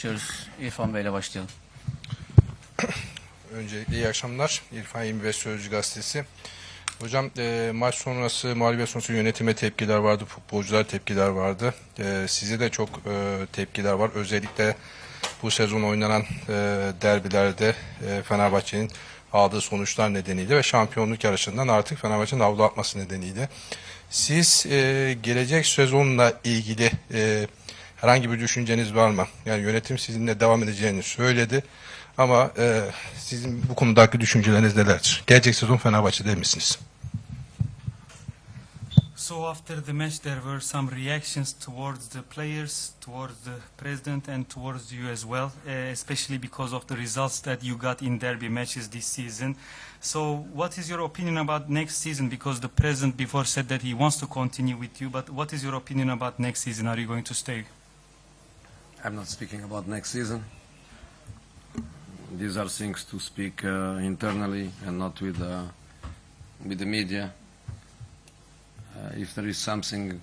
Başlıyoruz. İrfan Bey'le başlayalım. Öncelikle iyi akşamlar. İrfan 25 Sözcü Gazetesi. Hocam e, maç sonrası, mağlubiyet sonrası yönetime tepkiler vardı, futbolcular tepkiler vardı. E, size de çok e, tepkiler var. Özellikle bu sezon oynanan e, derbilerde e, Fenerbahçe'nin aldığı sonuçlar nedeniyle ve şampiyonluk yarışından artık Fenerbahçe'nin avlu atması nedeniyle. Siz e, gelecek sezonla ilgili e, herhangi bir düşünceniz var mı? Yani yönetim sizinle devam edeceğini söyledi. Ama e, sizin bu konudaki düşünceleriniz nelerdir? Gelecek sezon Fenerbahçe'de misiniz? So after the match, there were some reactions towards the players, towards the president, and towards you as well, uh, especially because of the results that you got in derby matches this season. So, what is your opinion about next season? Because the president before said that he wants to continue with you, but what is your opinion about next season? Are you going to stay? I'm not speaking about next season. These are things to speak uh, internally and not with uh, with the media. Uh, if there is something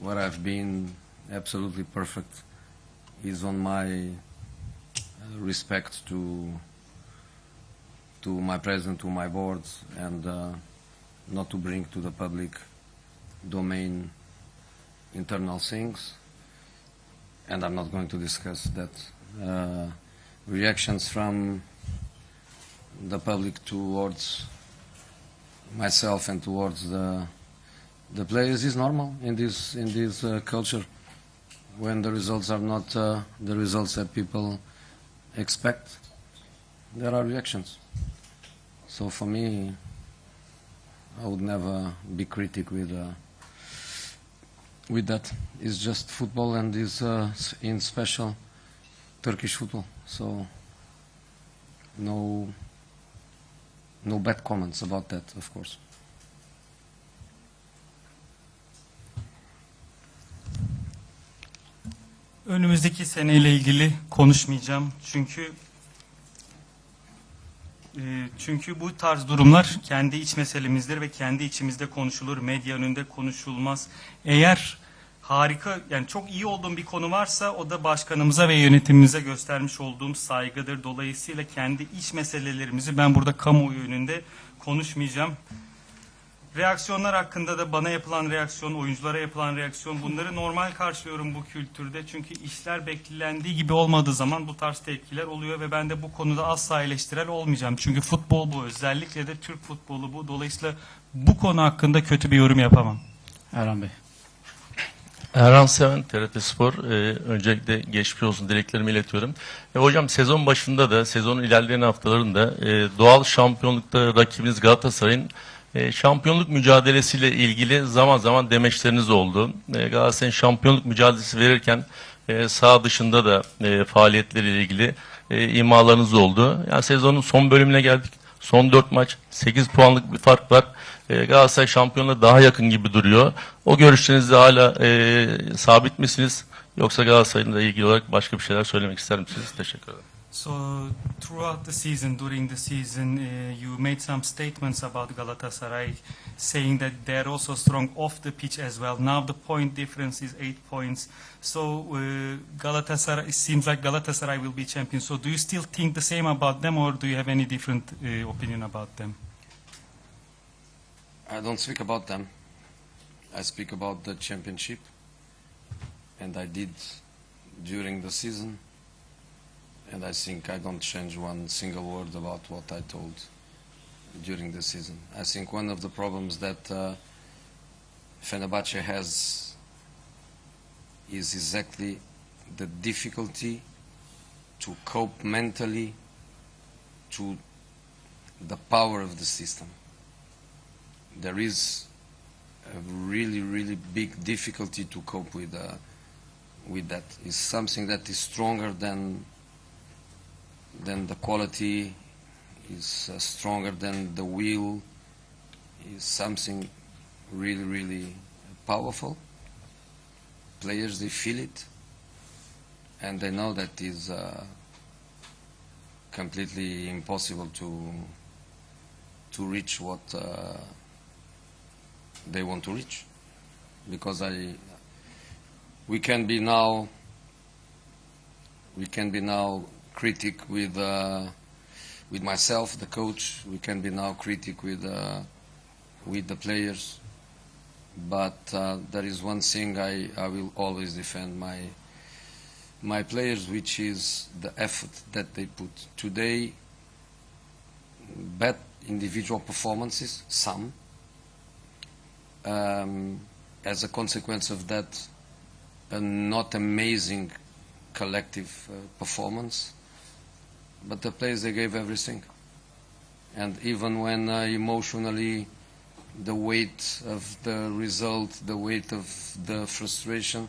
where I've been absolutely perfect, is on my uh, respect to to my president, to my board, and uh, not to bring to the public domain internal things and I'm not going to discuss that. Uh, reactions from the public towards myself and towards the the players is normal in this in this uh, culture when the results are not uh, the results that people expect. There are reactions. So for me, I would never be critic with. Uh, with that. It's just football and is uh, in special Turkish football. So no no bad comments about that, of course. Önümüzdeki seneyle ilgili konuşmayacağım çünkü çünkü bu tarz durumlar kendi iç meselemizdir ve kendi içimizde konuşulur, medya önünde konuşulmaz. Eğer harika yani çok iyi olduğum bir konu varsa o da başkanımıza ve yönetimimize göstermiş olduğum saygıdır. Dolayısıyla kendi iç meselelerimizi ben burada kamuoyu önünde konuşmayacağım. Reaksiyonlar hakkında da bana yapılan reaksiyon, oyunculara yapılan reaksiyon bunları normal karşılıyorum bu kültürde. Çünkü işler beklendiği gibi olmadığı zaman bu tarz tepkiler oluyor ve ben de bu konuda asla eleştirel olmayacağım. Çünkü futbol bu, özellikle de Türk futbolu bu. Dolayısıyla bu konu hakkında kötü bir yorum yapamam. Erhan Bey. Erhan Seven, TRT Spor. Ee, öncelikle geçmiş olsun dileklerimi iletiyorum. E, hocam sezon başında da sezonun ilerleyen haftalarında e, doğal şampiyonlukta rakibiniz Galatasaray'ın e, şampiyonluk mücadelesiyle ilgili zaman zaman demeçleriniz oldu. E, Galatasaray'ın şampiyonluk mücadelesi verirken e, sağ dışında da e, faaliyetleriyle ilgili e, imalarınız oldu. Yani sezonun son bölümüne geldik. Son 4 maç 8 puanlık bir fark var. E, Galatasaray şampiyonluğa daha yakın gibi duruyor. O görüşlerinizde hala e, sabit misiniz? Yoksa Galatasaray'la ilgili olarak başka bir şeyler söylemek ister misiniz? Teşekkür ederim. So throughout the season, during the season, uh, you made some statements about Galatasaray, saying that they're also strong off the pitch as well. Now the point difference is eight points. So uh, Galatasaray, it seems like Galatasaray will be champion. So do you still think the same about them, or do you have any different uh, opinion about them? I don't speak about them. I speak about the championship, and I did during the season. And I think I don't change one single word about what I told during the season. I think one of the problems that uh, Fenerbahce has is exactly the difficulty to cope mentally to the power of the system. There is a really, really big difficulty to cope with uh, with that. It's something that is stronger than than the quality, is uh, stronger than the will, is something really, really powerful. Players they feel it, and they know that is uh, completely impossible to to reach what uh, they want to reach, because I we can be now we can be now critic with uh, with myself, the coach. We can be now critic with uh, with the players. But uh, there is one thing I, I will always defend my my players, which is the effort that they put. Today, bad individual performances, some. Um, as a consequence of that, a not amazing collective uh, performance. But the players, they gave everything. And even when uh, emotionally the weight of the result, the weight of the frustration,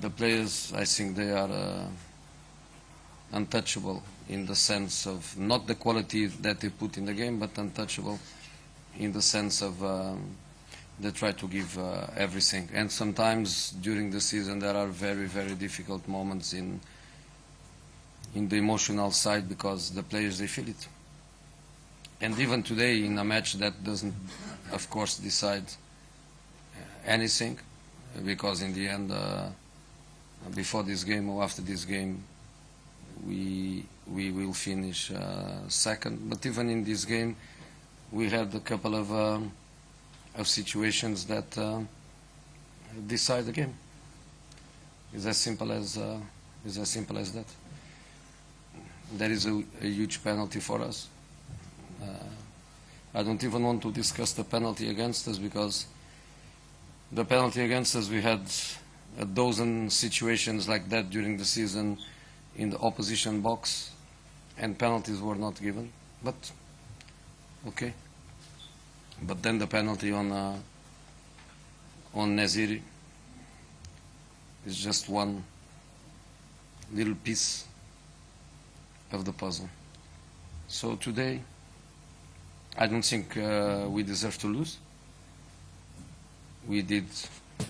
the players, I think they are uh, untouchable in the sense of not the quality that they put in the game, but untouchable in the sense of um, they try to give uh, everything. And sometimes during the season there are very, very difficult moments in in the emotional side because the players they feel it. And even today in a match that doesn't, of course, decide uh, anything, because in the end, uh, before this game or after this game, we we will finish uh, second. But even in this game, we had a couple of um, of situations that uh, decide the game. It's as simple as uh, it's as simple as that. That is a, a huge penalty for us. Uh, I don't even want to discuss the penalty against us because the penalty against us we had a dozen situations like that during the season in the opposition box and penalties were not given. But okay. But then the penalty on uh, on Naziri is just one little piece of the puzzle. So today, I don't think uh, we deserve to lose. We did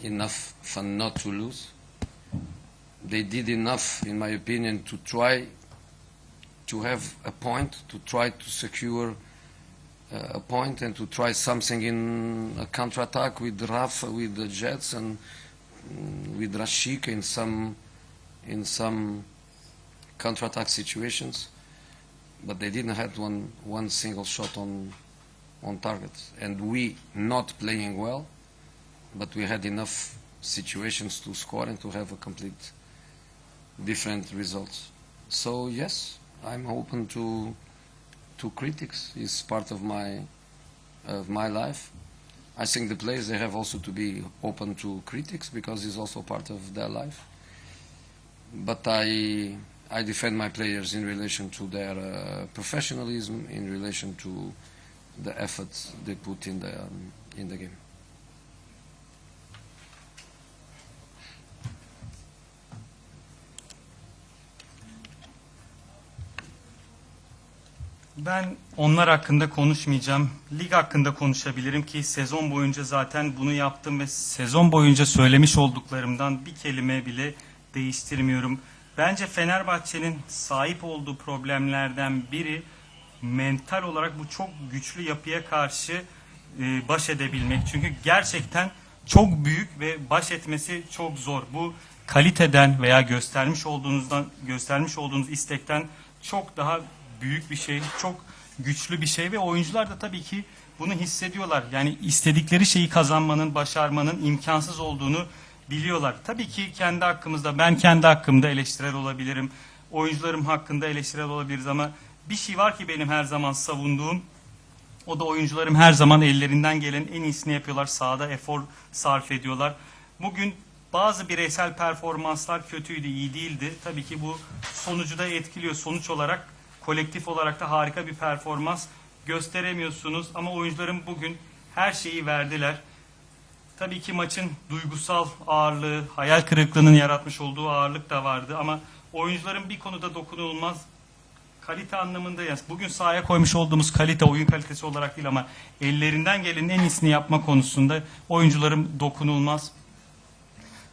enough for not to lose. They did enough, in my opinion, to try to have a point, to try to secure uh, a point and to try something in a counter-attack with Rafa, with the Jets and mm, with Rashik in some in some counter-attack situations, but they didn't have one one single shot on on target. And we not playing well, but we had enough situations to score and to have a complete different results. So yes, I'm open to to critics. It's part of my of my life. I think the players they have also to be open to critics because it's also part of their life. But I I defend my players in relation to their uh, professionalism, in relation to the efforts they put in the um, in the game. Ben onlar hakkında konuşmayacağım. Lig hakkında konuşabilirim ki sezon boyunca zaten bunu yaptım ve sezon boyunca söylemiş olduklarımdan bir kelime bile değiştirmiyorum. Bence Fenerbahçe'nin sahip olduğu problemlerden biri mental olarak bu çok güçlü yapıya karşı e, baş edebilmek. Çünkü gerçekten çok büyük ve baş etmesi çok zor. Bu kaliteden veya göstermiş olduğunuzdan göstermiş olduğunuz istekten çok daha büyük bir şey, çok güçlü bir şey ve oyuncular da tabii ki bunu hissediyorlar. Yani istedikleri şeyi kazanmanın, başarmanın imkansız olduğunu biliyorlar. Tabii ki kendi hakkımızda, ben kendi hakkımda eleştirel olabilirim. Oyuncularım hakkında eleştirel olabiliriz ama bir şey var ki benim her zaman savunduğum o da oyuncularım her zaman ellerinden gelen en iyisini yapıyorlar. Sahada efor sarf ediyorlar. Bugün bazı bireysel performanslar kötüydü, iyi değildi. Tabii ki bu sonucu da etkiliyor. Sonuç olarak kolektif olarak da harika bir performans gösteremiyorsunuz. Ama oyuncularım bugün her şeyi verdiler. Tabii ki maçın duygusal ağırlığı, hayal kırıklığının yaratmış olduğu ağırlık da vardı. Ama oyuncuların bir konuda dokunulmaz kalite anlamında yani bugün sahaya koymuş olduğumuz kalite oyun kalitesi olarak değil ama ellerinden gelenin en iyisini yapma konusunda oyuncularım dokunulmaz.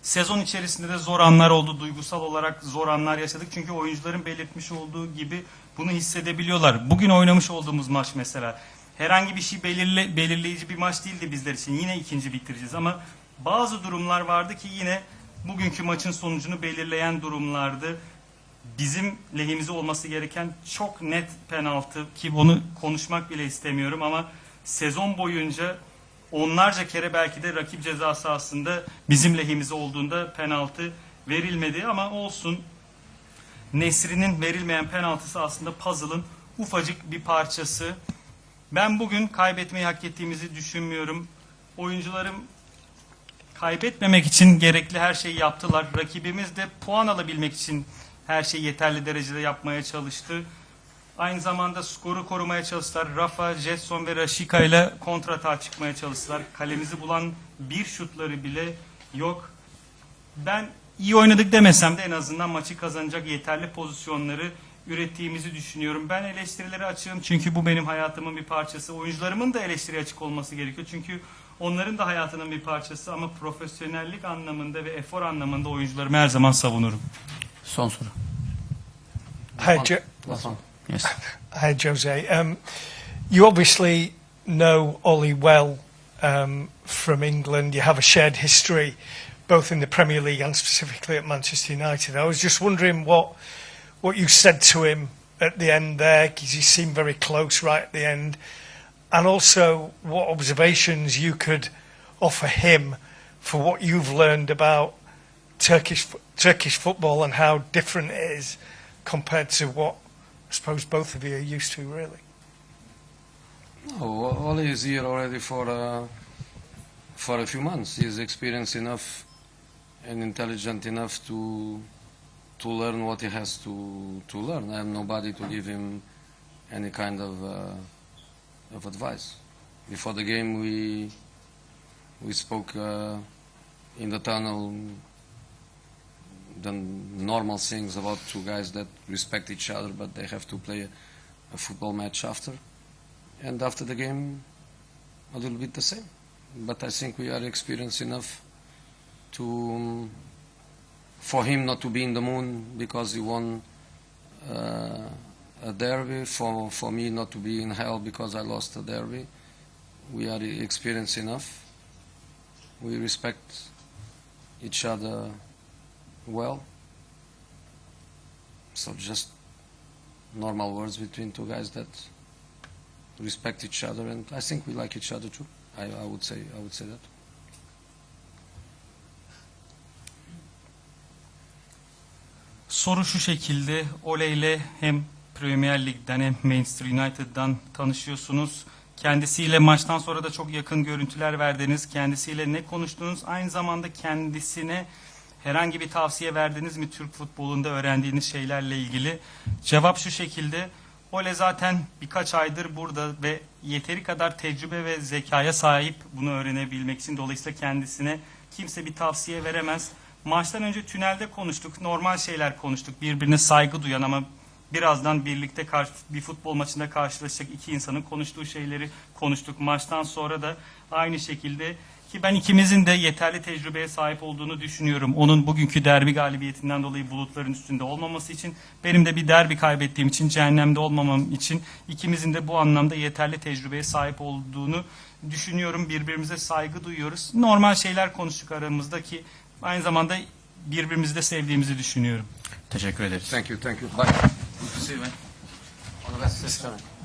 Sezon içerisinde de zor anlar oldu. Duygusal olarak zor anlar yaşadık. Çünkü oyuncuların belirtmiş olduğu gibi bunu hissedebiliyorlar. Bugün oynamış olduğumuz maç mesela herhangi bir şey belirle, belirleyici bir maç değildi bizler için. Yine ikinci bitireceğiz ama bazı durumlar vardı ki yine bugünkü maçın sonucunu belirleyen durumlardı. bizim lehimize olması gereken çok net penaltı ki bunu konuşmak bile istemiyorum ama sezon boyunca onlarca kere belki de rakip ceza sahasında bizim lehimize olduğunda penaltı verilmedi ama olsun Nesri'nin verilmeyen penaltısı aslında puzzle'ın ufacık bir parçası. Ben bugün kaybetmeyi hak ettiğimizi düşünmüyorum. Oyuncularım kaybetmemek için gerekli her şeyi yaptılar. Rakibimiz de puan alabilmek için her şeyi yeterli derecede yapmaya çalıştı. Aynı zamanda skoru korumaya çalıştılar. Rafa, Jetson ve Rashika ile kontratağa çıkmaya çalıştılar. Kalemizi bulan bir şutları bile yok. Ben iyi oynadık demesem de en azından maçı kazanacak yeterli pozisyonları ürettiğimizi düşünüyorum. Ben eleştirilere açığım çünkü bu benim hayatımın bir parçası. Oyuncularımın da eleştiriye açık olması gerekiyor. Çünkü onların da hayatının bir parçası ama profesyonellik anlamında ve efor anlamında oyuncularımı her zaman savunurum. Son soru. Hi, jo- one. Yes. hi, Jose. Um, you obviously know Ollie well um, from England. You have a shared history, both in the Premier League and specifically at Manchester United. I was just wondering what what you said to him at the end there, because he seemed very close right at the end, and also what observations you could offer him for what you've learned about Turkish Turkish football and how different it is compared to what I suppose both of you are used to, really. No, Ole is here already for uh, for a few months. He is experienced enough and intelligent enough to to learn what he has to to learn. I have nobody to give him any kind of uh, of advice. Before the game, we we spoke uh, in the tunnel the normal things about two guys that respect each other, but they have to play a, a football match after and after the game a little bit the same but i think we are experienced enough to um, for him not to be in the moon because he won uh, a derby for for me not to be in hell because i lost a derby we are experienced enough we respect each other well so just normal words between two guys that respect each other, and I think we like each other too. I, I would say I would say that. Soru şu şekilde. Ole ile hem Premier Lig'den hem Manchester United'dan tanışıyorsunuz. Kendisiyle maçtan sonra da çok yakın görüntüler verdiniz. Kendisiyle ne konuştunuz? Aynı zamanda kendisine herhangi bir tavsiye verdiniz mi Türk futbolunda öğrendiğiniz şeylerle ilgili? Cevap şu şekilde. Ole zaten birkaç aydır burada ve yeteri kadar tecrübe ve zekaya sahip bunu öğrenebilmek için. Dolayısıyla kendisine kimse bir tavsiye veremez. Maçtan önce tünelde konuştuk. Normal şeyler konuştuk. Birbirine saygı duyan ama birazdan birlikte karşı, bir futbol maçında karşılaşacak iki insanın konuştuğu şeyleri konuştuk. Maçtan sonra da aynı şekilde ki ben ikimizin de yeterli tecrübeye sahip olduğunu düşünüyorum. Onun bugünkü derbi galibiyetinden dolayı bulutların üstünde olmaması için, benim de bir derbi kaybettiğim için, cehennemde olmamam için ikimizin de bu anlamda yeterli tecrübeye sahip olduğunu düşünüyorum. Birbirimize saygı duyuyoruz. Normal şeyler konuştuk aramızda ki aynı zamanda birbirimizi de sevdiğimizi düşünüyorum. Teşekkür ederiz. Thank you, thank you. Bye. Good to see you, man. All the best.